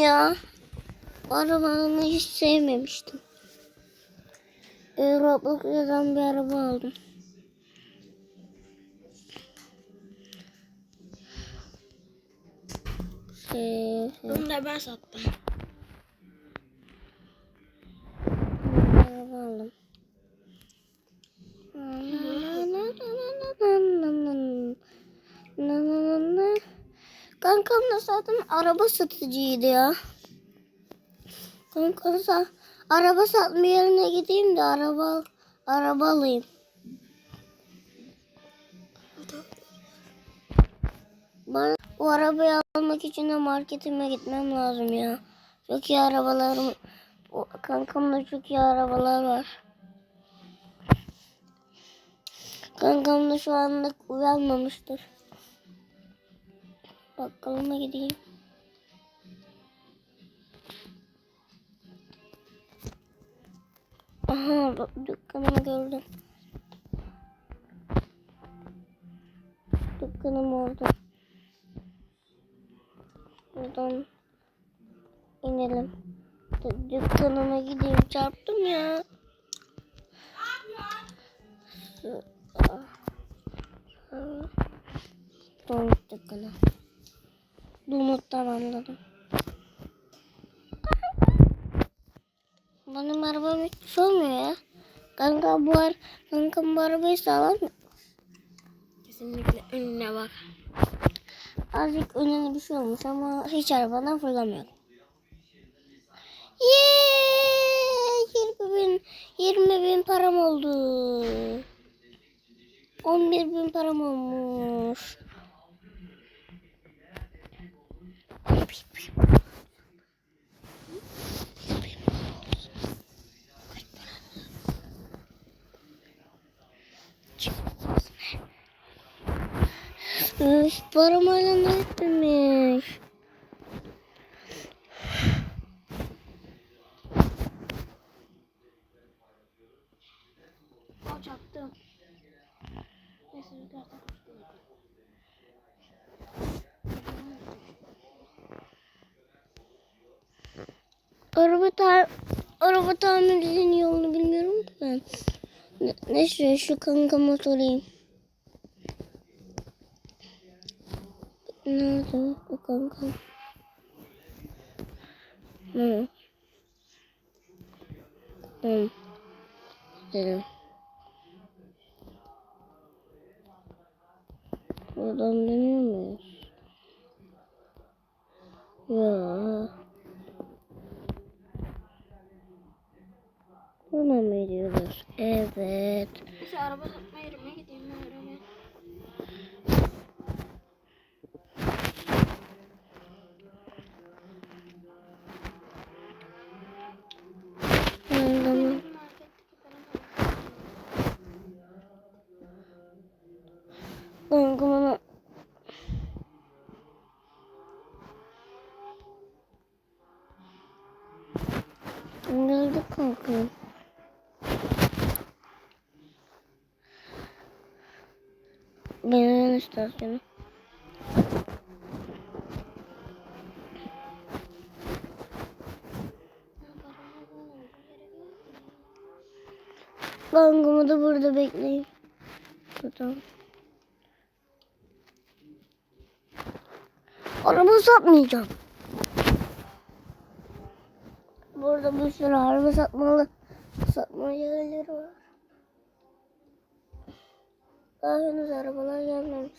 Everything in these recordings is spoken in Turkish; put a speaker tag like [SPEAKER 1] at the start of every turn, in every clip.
[SPEAKER 1] ya. Arabanı hiç sevmemiştim. Ee, Roblox'tan bir araba aldım. Şey,
[SPEAKER 2] Bunu da ben sattım.
[SPEAKER 1] araba aldım. Kankam da zaten araba satıcıydı ya. Kankam sa araba satma yerine gideyim de araba araba alayım. Bana o arabayı almak için de marketime gitmem lazım ya. Çok iyi arabalarım. O, kankamda çok iyi arabalar var. Kankam da şu anda uyanmamıştır. Bakkalıma gideyim. Aha dü- dükkanımı gördüm. Dükkanım orada. Buradan inelim. Dü- Dükkanıma gideyim. Çarptım ya. Ah. Donuttan anladım. Benim arabam hiç olmuyor ya. Kanka bu ar kanka bu arabayı sağlam?
[SPEAKER 2] Kesinlikle önüne bak.
[SPEAKER 1] Azıcık önüne bir şey olmuş ama hiç arabadan fırlamıyor. Yeee! 20 bin, 20 bin param oldu. 11 bin param olmuş. Üf, param hala ne etmemiş.
[SPEAKER 2] O
[SPEAKER 1] Araba ta araba tamircinin yolunu bilmiyorum ki ben. Ne, neyse şu kankama sorayım. Nerede o kanka? Hı. Hı. Gidelim. Buradan dönüyor muyuz? Ya. Buna mı gidiyoruz? Evet.
[SPEAKER 2] Neyse araba satma yerime gideyim ben arabaya.
[SPEAKER 1] Anladım.
[SPEAKER 2] Marketteki paramı
[SPEAKER 1] Kanka bana Geldik kanka. Benzin istasyonu. Kankamı da burada bekleyin. Burada. Araba satmayacağım. Burada bir sürü araba satmalı. Satma yerleri var. Daha henüz arabalar gelmemiş.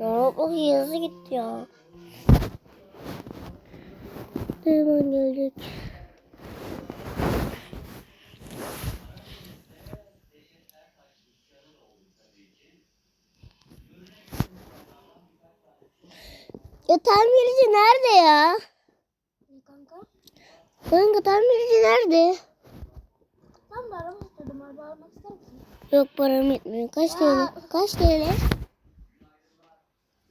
[SPEAKER 1] Roblox yazı gitti ya. Hemen gelecek. Ya tamirci nerede ya?
[SPEAKER 2] Ne kanka?
[SPEAKER 1] Kanka tamirci nerede?
[SPEAKER 2] Ben de araba istedim. Araba almak ister misin?
[SPEAKER 1] Yok param yetmiyor. Kaç TL? Kaç TL?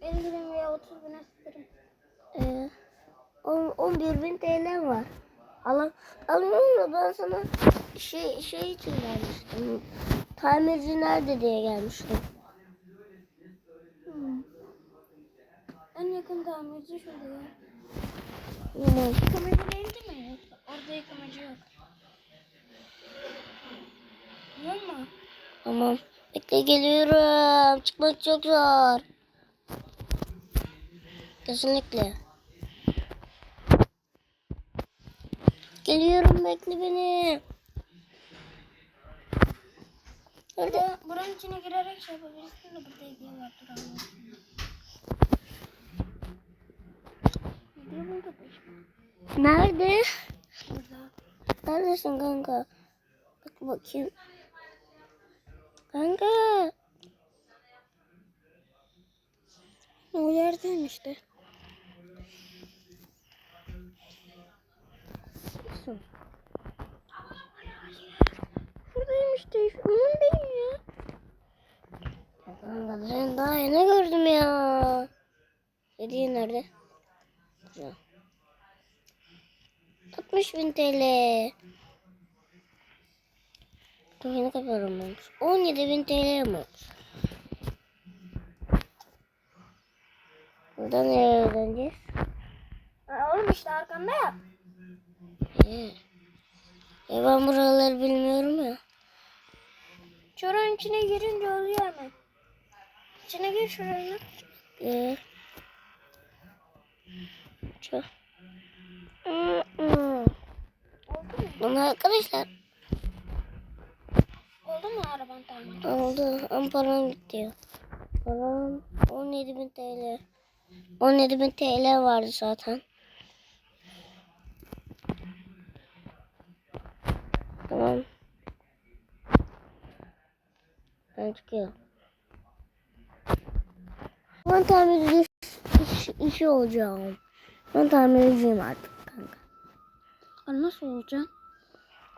[SPEAKER 2] 50 bin veya 30 bin isterim.
[SPEAKER 1] Ee, on- 11 bin TL var. Al alıyorum da ben sana şey şey için gelmiştim. Tamirci nerede diye gelmiştim.
[SPEAKER 2] En yakın tamirci şurada ya.
[SPEAKER 1] Tamam.
[SPEAKER 2] Yıkamacı değildi mi? Orada yıkamacı yok. Biliyor musun?
[SPEAKER 1] Tamam. Bekle geliyorum. Çıkmak çok zor. Kesinlikle. Geliyorum bekle beni.
[SPEAKER 2] Burada, buranın içine girerek şey yapabilirsin de burada hediye var. Dur anlatayım. Hediye burada peşme.
[SPEAKER 1] Nerede? Neredesin kanka? Bak bakayım. Kanka.
[SPEAKER 2] O yerdeyim işte.
[SPEAKER 1] Şuradayım işte. Önündeyim ya. Kanka sen daha yeni gördüm ya. Hediye nerede? Güzel. 60 bin TL. Dur yeni kadar olmuş. 17 bin TL olmuş. Buradan nereye öğreneceğiz?
[SPEAKER 2] Ha, oğlum işte arkanda yap.
[SPEAKER 1] Ee, Ya ben buraları bilmiyorum ya.
[SPEAKER 2] Çoranın içine girince oluyor hemen. İçine gir şuraya.
[SPEAKER 1] Ee,
[SPEAKER 2] mu?
[SPEAKER 1] Bana arkadaşlar
[SPEAKER 2] Oldu mu araban tamir?
[SPEAKER 1] oldu ama param ya. Param 17 bin TL. 17 bin TL vardı zaten. Tamam. Ben çıkıyorum. Ben tamirci iş, işi olacağım. Ben tamirciyim artık kanka.
[SPEAKER 2] Aa, nasıl olacak?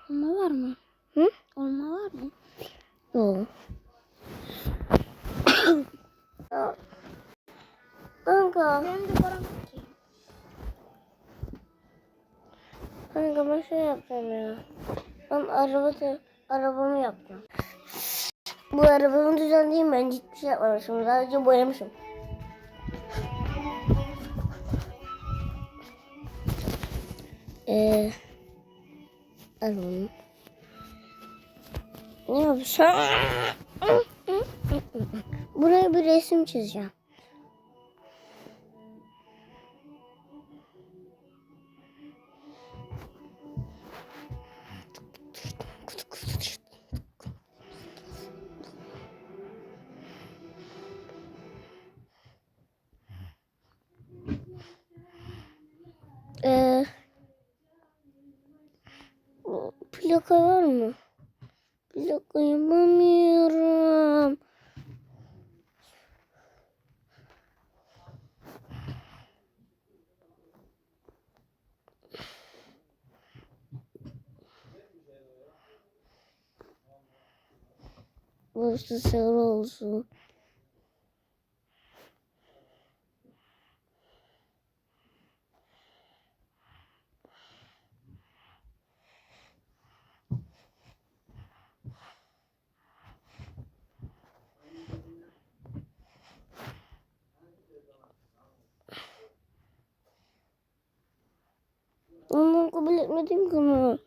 [SPEAKER 2] Olma var mı?
[SPEAKER 1] Hı?
[SPEAKER 2] Olma var mı?
[SPEAKER 1] Yok. Kanka,
[SPEAKER 2] Benim de param ki.
[SPEAKER 1] kanka ben şey yapacağım ya. Ben araba arabamı yapacağım. Bu arabamı düzenleyeyim ben hiçbir şey yapmamışım. Sadece boyamışım. Ee, arabamı. Ne yapacağım? Buraya bir resim çizeceğim. Ee, plaka var mı? Plaka yapamıyorum. Burası sarı olsun. Onu kabul etmedim ki onu.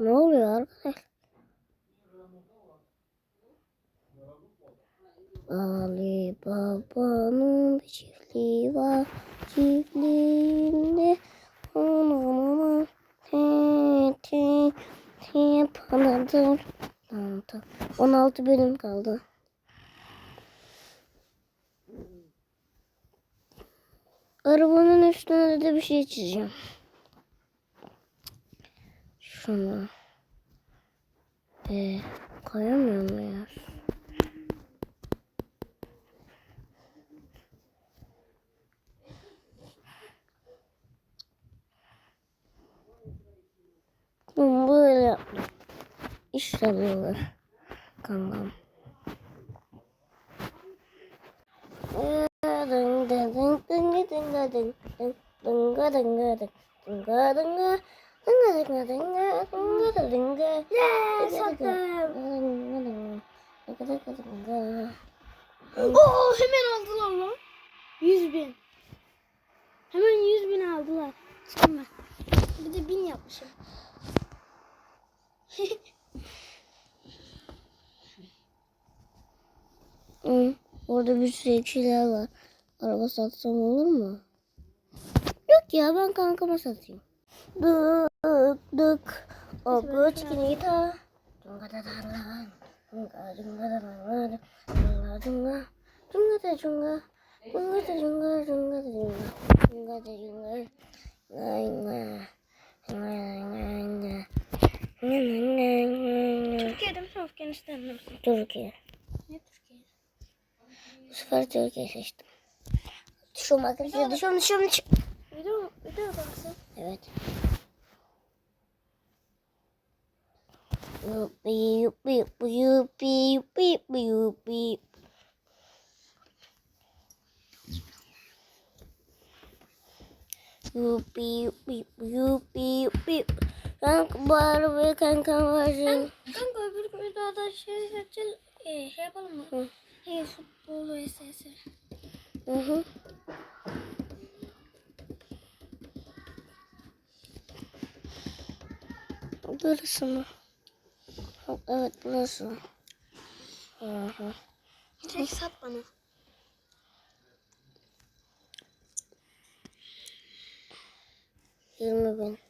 [SPEAKER 1] Ne oluyor arkadaş? Ali Baba'nın bir çiftliği var. Çiftliğinde 16 bölüm kaldı. Arabanın üstüne de bir şey çizeceğim. Şunu. Ee, koyamıyor mu dınga
[SPEAKER 2] Ne
[SPEAKER 1] sattım.
[SPEAKER 2] Oo hemen aldılar lan. 100 bin. Hemen 100 bin aldılar. Sonra. Bir de bin yapmışım.
[SPEAKER 1] Hı, orada bir sürü şeyler var. Araba satsam olur mu? Yok ya ben kankama satayım. Dık dık. O buçkinita. Dunga da da da. Dunga dunga da da da. Dunga dunga. Dunga da dunga. Dunga da dunga dunga da dunga. Dunga da dunga. Dunga.
[SPEAKER 2] Türkiye'de misin Afganistan'da mısın?
[SPEAKER 1] Türkiye. Bu sefer Türkiye seçtim. Şu makinesi düşüyorum düşüyorum düşüyorum.
[SPEAKER 2] Video, video baksın.
[SPEAKER 1] Evet. Yupi yupi yupi yupi yupi yupi yupi. Yupi yupi yupi yupi. Kanka bu arabaya kanka var.
[SPEAKER 2] Kanka öbür videoda şey, şey, şey yapalım mı?
[SPEAKER 1] Hı.
[SPEAKER 2] Hey futbol vs.
[SPEAKER 1] Hı hı. Burası mı? Evet burası. Hı hı.
[SPEAKER 2] Tek sat bana.
[SPEAKER 1] Yirmi bin.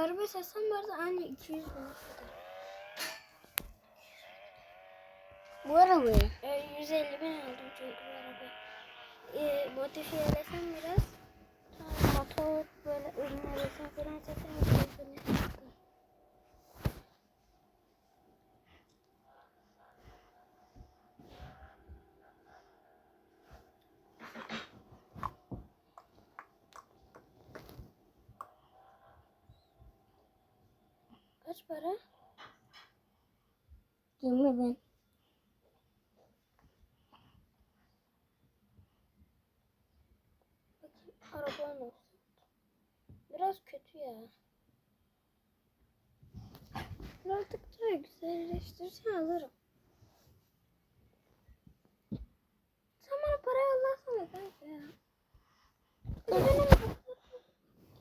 [SPEAKER 2] Arabayı satsam bu arada aynı 200 bin.
[SPEAKER 1] Bu arabayı.
[SPEAKER 2] E, 150 bin aldım çünkü bu arabayı. E, modifiyelesem biraz. Sonra motor böyle ürünler resim falan çeksem 200 bin Kaç para?
[SPEAKER 1] Yirmi bin.
[SPEAKER 2] Bakayım arabanın olsun. Biraz kötü ya. Birazcık daha güzelleştirsen alırım. Sen bana para yollasana kanka ya. Benim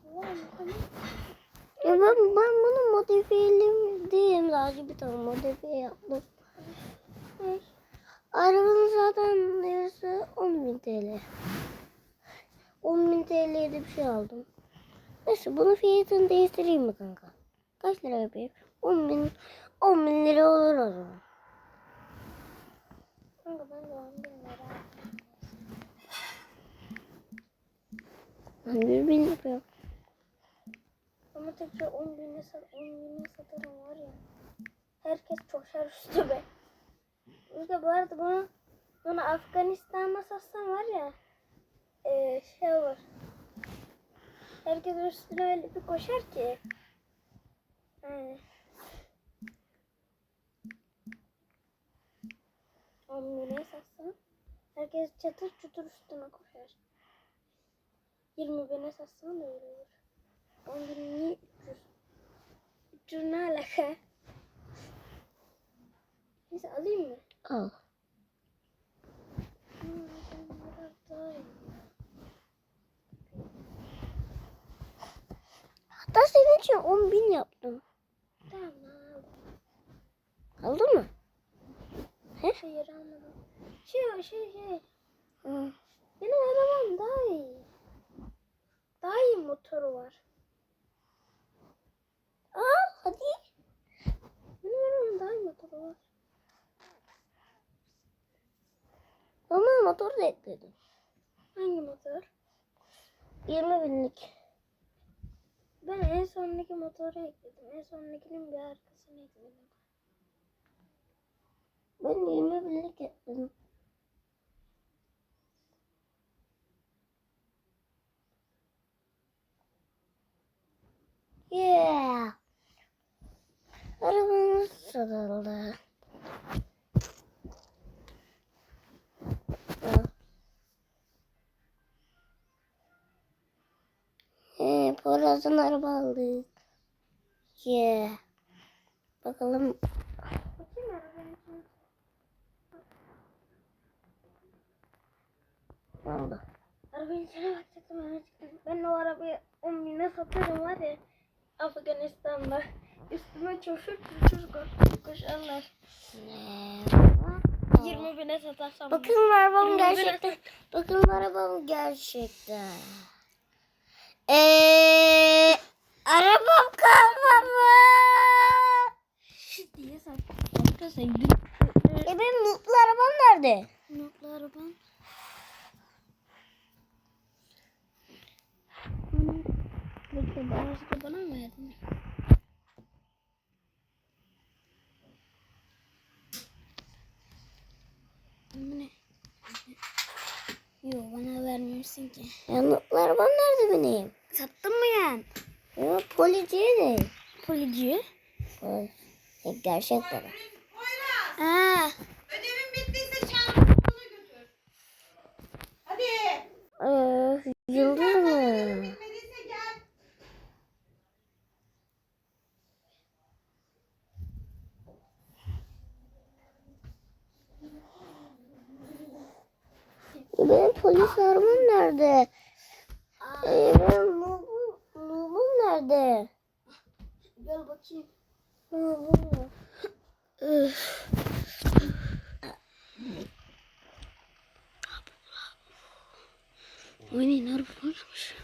[SPEAKER 2] Ulan, tamam.
[SPEAKER 1] Ya ben, ben bunu modifiyeli Sadece bir tane modifiye yaptım. Arabanın zaten yarısı 10 bin TL. 10 bin TL'ye de bir şey aldım. Neyse bunun fiyatını değiştireyim mi kanka? Kaç lira yapayım? 10 bin, 10 bin lira olur o zaman.
[SPEAKER 2] Kanka ben de 10 bin lira.
[SPEAKER 1] Ben 100 bin yapıyorum.
[SPEAKER 2] Ama tekrar 10 bine sat, 10 bine satarım var ya. Herkes coşar üstüme. İşte bu arada bunu, bunu Afganistan'da satsam var ya. eee şey olur. Herkes üstüne öyle bir koşar ki. Yani. 10 bine satsam. Herkes çatır çutur üstüme koşar. 20 bine satsam da öyle olur. 10 bin niye 300? 300 ne alaka? Neyse alayım mı?
[SPEAKER 1] Al.
[SPEAKER 2] Hmm, ben biraz daha iyi.
[SPEAKER 1] Hatta senin için 10 bin yaptım.
[SPEAKER 2] Tamam.
[SPEAKER 1] Aldın mı?
[SPEAKER 2] Hayır almadım. Şey şey şey.
[SPEAKER 1] Hı.
[SPEAKER 2] Benim arabam daha iyi. Daha iyi motoru var.
[SPEAKER 1] Al hadi.
[SPEAKER 2] Benim arabam daha iyi motoru var.
[SPEAKER 1] Ama motor da ekledim.
[SPEAKER 2] Hangi motor?
[SPEAKER 1] 20 binlik.
[SPEAKER 2] Ben en sondaki motoru ekledim. En sondakinin bir arkasını ekledim.
[SPEAKER 1] Ben 20 binlik ekledim. Yeah. Arabamız sarıldı. Poyraz'dan araba aldık. Yeah. Bakalım ne oldu.
[SPEAKER 2] Arabanın içine bakacaktım çıktım. Ben o arabayı 10 bine satarım var ya. Afganistan'da. Üstüme çoşur çoşur koş- koşarlar. 20 bine satarsam.
[SPEAKER 1] Bakın arabam gerçekten. Bakın arabam gerçekten. Eee arabam kalmamış.
[SPEAKER 2] diye sat. Dün
[SPEAKER 1] E benim mutlu arabam nerede?
[SPEAKER 2] Notlu araban. Bekle bağışla bana mı verdin? Ne? Yok bana vermemişsin ki.
[SPEAKER 1] Ya mutlu arabam nerede benim?
[SPEAKER 2] Sattın mı yani?
[SPEAKER 1] Ya policiye de.
[SPEAKER 2] Policiye.
[SPEAKER 1] Ay, e, gerçek baba.
[SPEAKER 2] Aa,
[SPEAKER 3] Ödevin bittiyse çantanı götür. Hadi.
[SPEAKER 1] Ee, yıldız mı?
[SPEAKER 3] Bitmediyse gel.
[SPEAKER 1] E, benim polis arabam nerede? E, benim nubum, nubum nerede?
[SPEAKER 2] gel bakayım.
[SPEAKER 1] Nubum. Üf.
[SPEAKER 2] Oyun yine araba varmış.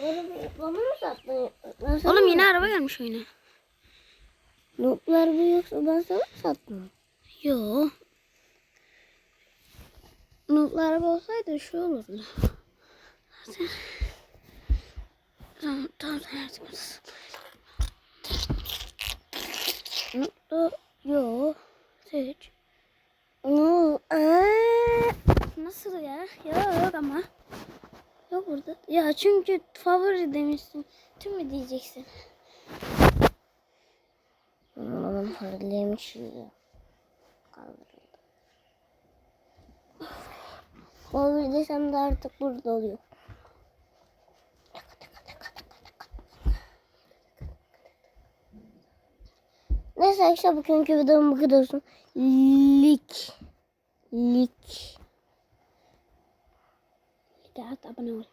[SPEAKER 1] Arabayı bana mı sattın? Sana
[SPEAKER 2] Oğlum yine araba gelmiş oyuna.
[SPEAKER 1] Nublu araba yoksa ben sana mı sattım?
[SPEAKER 2] Yo. Notlu araba olsaydı şu olurdu. Zaten. Tamam, tamam, et. Notlu, yo. Seç.
[SPEAKER 1] Oo, aa.
[SPEAKER 2] Nasıl? Ya yok ama. Yok burada. Ya çünkü favori demişsin. Tüm mü diyeceksin?
[SPEAKER 1] Aman paralıymış ya. Kaldırıldı. Favori desem de artık burada oluyor. Neyse arkadaşlar bugünkü videom bu kadar olsun. Lik. Lik.
[SPEAKER 2] الساعات أبنور